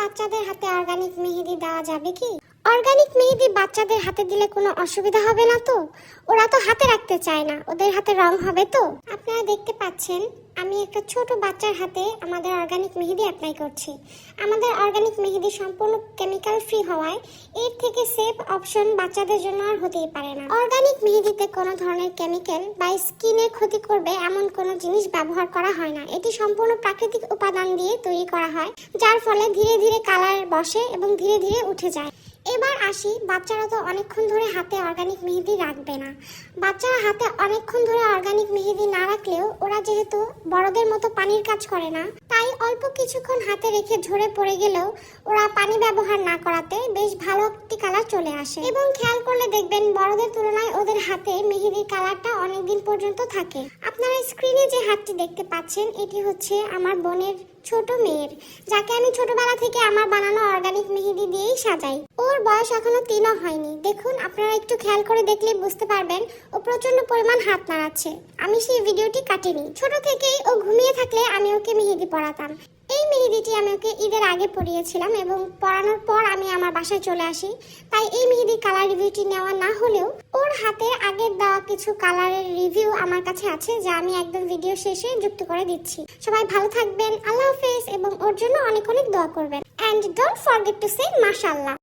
বাচ্চাদের হাতে অর্গানিক মেহেদি দেওয়া যাবে কি? অর্গানিক মেহেদি বাচ্চাদের হাতে দিলে কোনো অসুবিধা হবে না তো? ওরা তো হাতে রাখতে চায় না, ওদের হাতে রং হবে তো? আপনারা দেখতে পাচ্ছেন, আমি একটা ছোট বাচ্চার হাতে আমাদের অর্গানিক মেহেদি অ্যাপ্লাই করছি। আমাদের অর্গানিক মেহেদি সম্পূর্ণ কেমিক্যাল ফ্রি হওয়ায় এর থেকে সেফ অপশন বাচ্চাদের জন্য আর হতেই পারে না। অর্গানিক মেহেদিতে কোনো ধরনের কেমিক্যাল বা স্কিনে ক্ষতি করবে এমন কোনো জিনিস ব্যবহার করা হয় না। এটি সম্পূর্ণ প্রাকৃতিক উপাদান দিয়ে তৈরি করা হয়, যার ফলে ধীরে ধীরে কালার বসে এবং ধীরে ধীরে উঠে যায়। এবার আসি, বাচ্চারা তো অনেকক্ষণ ধরে হাতে অর্গানিক মেহেদি রাখবে না। বাচ্চারা হাতে অনেকক্ষণ ধরে অর্গানিক মেহেদি না রাখলেও ওরা যেহেতু বড়দের মতো পানির কাজ করে না, তাই অল্প কিছুক্ষণ হাতে রেখে ঝরে পড়ে গেলেও ওরা পানি ব্যবহার না করাতে বেশ ভালো একটি কালার চলে আসে। এবং খেয়াল করলে দেখবেন বড়দের তুলনায় ওদের হাতে মেহেদির কালারটা অনেকদিন পর্যন্ত থাকে। আপনারা স্ক্রিনে যে হাতটি দেখতে পাচ্ছেন, এটি হচ্ছে আমার বোনের ছোট মেয়ের, যাকে আমি ছোটবেলা থেকে আমার বানানো অর্গানিক মেহেদি দিয়েই সাজাই। ওর বয়স এখনও তিনও হয়নি। দেখুন, আপনারা একটু খেয়াল করে দেখলে বুঝতে পারবেন, ও প্রচণ্ড পরিমাণ হাত নাড়াচ্ছে। আমি সেই ভিডিওটি কাটিনি। ছোট থেকেই ও ঘুমিয়ে থাকলে আমি ওকে মেহেদি পড়াতাম এই মেহেদিটি আমি ওকে ঈদের আগে পরিয়েছিলাম এবং পরানোর পর আমি আমার বাসায় চলে আসি। তাই এই মেহেদির কালার রিভিউটি নেওয়া না হলেও ওর হাতের আগের দেওয়া কিছু কালারের রিভিউ আমার কাছে আছে, যা আমি একদম ভিডিও শেষে যুক্ত করে দিচ্ছি। সবাই ভালো থাকবেন, আল্লাহ হাফেজ এবং ওর জন্য অনেক অনেক দোয়া করবেন। And don't forget to say মাশাল্লাহ